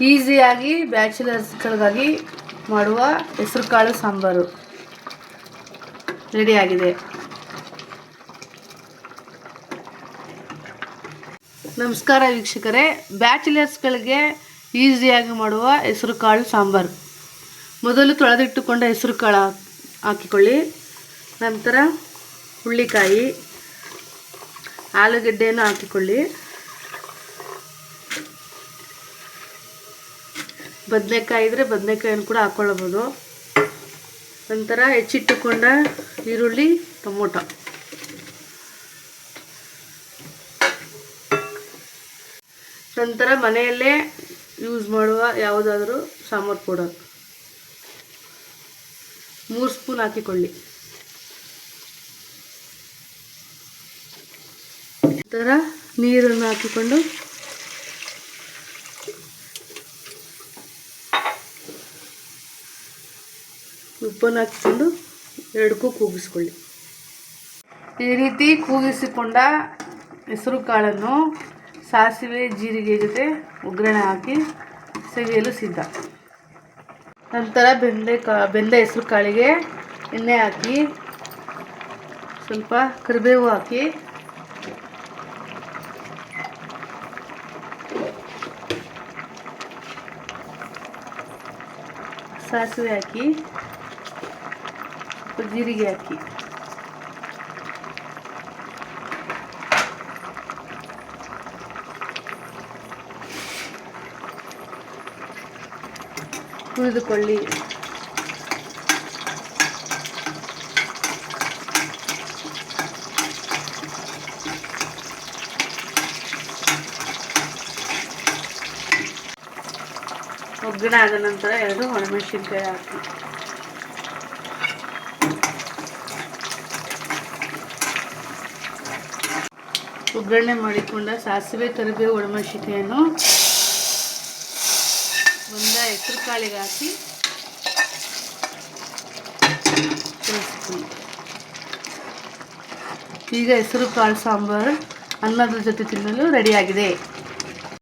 ಈಸಿಯಾಗಿ ಬ್ಯಾಚುಲರ್ಸ್ಗಳಿಗಾಗಿ ಮಾಡುವ ಹೆಸರುಕಾಳು ಸಾಂಬಾರು. ರೆಡಿಯಾಗಿದೆ. ನಮಸ್ಕಾರ ವೀಕ್ಷಕರೇ. ಬ್ಯಾಚುಲರ್ಸ್ಗಳಿಗೆ ಈಸಿಯಾಗಿ ಮಾಡುವ ಹೆಸರುಕಾಳು ಸಾಂಬಾರು. ಮೊದಲು ತೊಳೆದಿಟ್ಟುಕೊಂಡ ಹೆಸರುಕಾಳು ಹಾಕಿಕೊಳ್ಳಿ. ನಂತರ ಹುಳ್ಳಿಕಾಯಿ, ಆಲೂಗೆಡ್ಡೆಯನ್ನು ಹಾಕಿಕೊಳ್ಳಿ. ಬದನೆಕಾಯಿ ಇದ್ದರೆ ಬದನೆಕಾಯನ್ನು ಕೂಡ ಹಾಕ್ಕೊಳ್ಳಬೋದು ನಂತರ ಹೆಚ್ಚಿಟ್ಟುಕೊಂಡ ಈರುಳ್ಳಿ, ಟೊಮೊಟೊ. ನಂತರ ಮನೆಯಲ್ಲೇ ಯೂಸ್ ಮಾಡುವ ಯಾವುದಾದರೂ ಸಾಂಬಾರು ಪೌಡರ್. ಮೂರು ಸ್ಪೂನ್ ಹಾಕಿಕೊಳ್ಳಿ. ನಂತರ ನೀರನ್ನು ಹಾಕಿಕೊಂಡು ಉಪ್ಪನ್ನು ಹಾಕಿಕೊಂಡು ಎರಡಕ್ಕೂ ಕೂಗಿಸ್ಕೊಳ್ಳಿ. ಈ ರೀತಿ ಕೂಗಿಸಿಕೊಂಡ ಹೆಸರು ಕಾಳನ್ನು ಸಾಸಿವೆ, ಜೀರಿಗೆ ಜೊತೆ ಒಗ್ಗರಣೆ ಹಾಕಿ ಸವಿಯಲು ಸಿದ್ಧ. ನಂತರ ಬೆಂದೆ ಕಾ, ಬೆಂದ ಹೆಸರು ಕಾಳಿಗೆ ಎಣ್ಣೆ ಹಾಕಿ, ಸ್ವಲ್ಪ ಕರಿಬೇವು ಹಾಕಿ, ಸಾಸಿವೆ ಹಾಕಿ ಸ್ವಲ್ಪ ಜೀರಿಗೆ ಹಾಕಿ ಹುರಿದುಕೊಳ್ಳಿ ಒಗ್ಗರಣೆ ಆದ ನಂತರ ಎರಡು ಒಣಮೆಣಸಿನ್ಕಾಯಿ ಹಾಕಿ. ಒಗ್ಗರಣೆ ಮಾಡಿಕೊಂಡ ಸಾಸಿವೆ ಕರಿಬೇವು ಒಣಮಶಿಕೆಯನ್ನು ಒಂದ ಹೆಸರು ಕಾಳಿಗೆ ಹಾಕಿ ಈಗ ಹೆಸರು ಕಾಳು ಸಾಂಬಾರು ಅನ್ನದ ಜೊತೆ ತಿನ್ನಲು ರೆಡಿಯಾಗಿದೆ